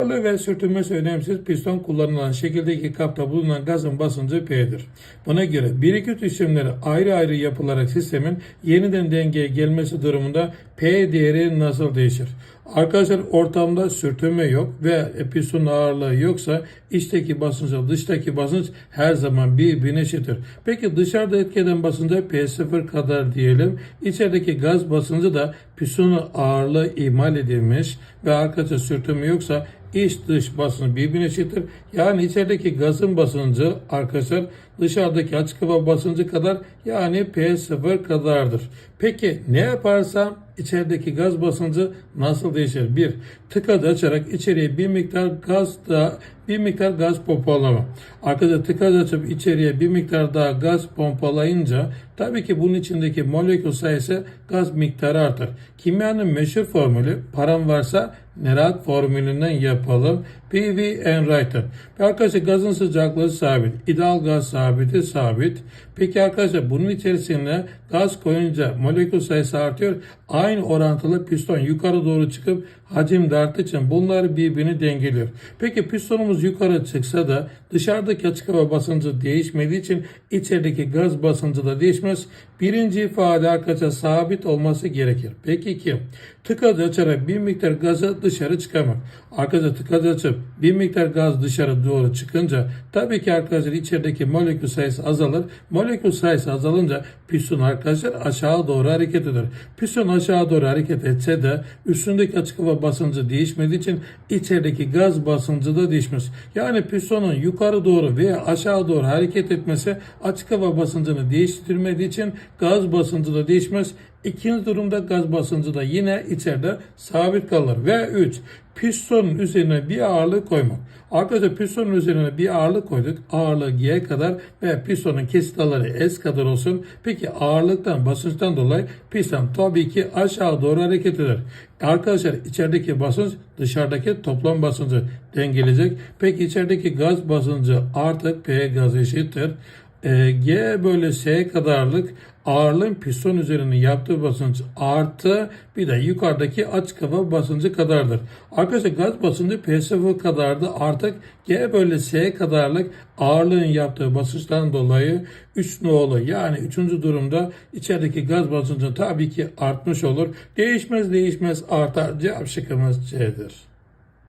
Ağırlığı ve sürtünmesi önemsiz piston kullanılan şekildeki kapta bulunan gazın basıncı P'dir. Buna göre bir iki işlemleri ayrı ayrı yapılarak sistemin yeniden dengeye gelmesi durumunda P değeri nasıl değişir? Arkadaşlar ortamda sürtünme yok ve piston ağırlığı yoksa içteki basınçla dıştaki basınç her zaman birbirine eşittir. Peki dışarıda etki eden basıncı P0 kadar diyelim. İçerideki gaz basıncı da pistonun ağırlığı ihmal edilmiş ve arkadaşlar sürtünme yoksa iç dış basıncı birbirine eşittir. Yani içerideki gazın basıncı arkadaşlar dışarıdaki açık hava basıncı kadar yani P0 kadardır. Peki ne yaparsam içerideki gaz basıncı nasıl değişir? Bir, tıkadı açarak içeriye bir miktar gaz da bir miktar gaz pompalama. Arkadaşlar tıkadı açıp içeriye bir miktar daha gaz pompalayınca tabii ki bunun içindeki molekül sayısı gaz miktarı artar. Kimyanın meşhur formülü param varsa Nerat formülünden yapalım. PV Enrighten. Arkadaşlar gazın sıcaklığı sabit. İdeal gaz sabiti sabit. Peki arkadaşlar bunun içerisine gaz koyunca molekül sayısı artıyor. Aynı orantılı piston yukarı doğru çıkıp hacim de arttığı için bunlar birbirini dengeliyor. Peki pistonumuz yukarı çıksa da dışarıdaki açık hava basıncı değişmediği için içerideki gaz basıncı da değişmez. Birinci ifade arkadaşlar sabit olması gerekir. Peki iki. Tıkadı açarak bir miktar gazı dışarı çıkarmak. Arkadaşlar tıkadı açıp bir miktar gaz dışarı doğru çıkınca tabii ki arkadaşlar içerideki molekül sayısı azalır. Molekül sayısı azalınca piston arkadaşlar aşağı doğru hareket eder. Piston aşağı doğru hareket etse de üstündeki açık hava basıncı değişmediği için içerideki gaz basıncı da değişmez. Yani pistonun yukarı doğru veya aşağı doğru hareket etmesi açık hava basıncını değiştirmediği için gaz basıncı da değişmez. İkinci durumda gaz basıncı da yine içeride sabit kalır. Ve 3. Pistonun üzerine bir ağırlık koymak. Arkadaşlar pistonun üzerine bir ağırlık koyduk. Ağırlığı G kadar ve pistonun kesit alanı S kadar olsun. Peki ağırlıktan, basınçtan dolayı piston tabii ki aşağı doğru hareket eder. Arkadaşlar içerideki basınç dışarıdaki toplam basıncı dengeleyecek. Peki içerideki gaz basıncı artık P gaz eşittir. E, G bölü S kadarlık ağırlığın piston üzerine yaptığı basınç artı bir de yukarıdaki açık hava basıncı kadardır. Arkadaşlar gaz basıncı P0 kadardı. Artık G bölü S kadarlık ağırlığın yaptığı basınçtan dolayı 3 nolu yani 3. durumda içerideki gaz basıncı tabii ki artmış olur. Değişmez değişmez artar. Cevap şıkkımız C'dir.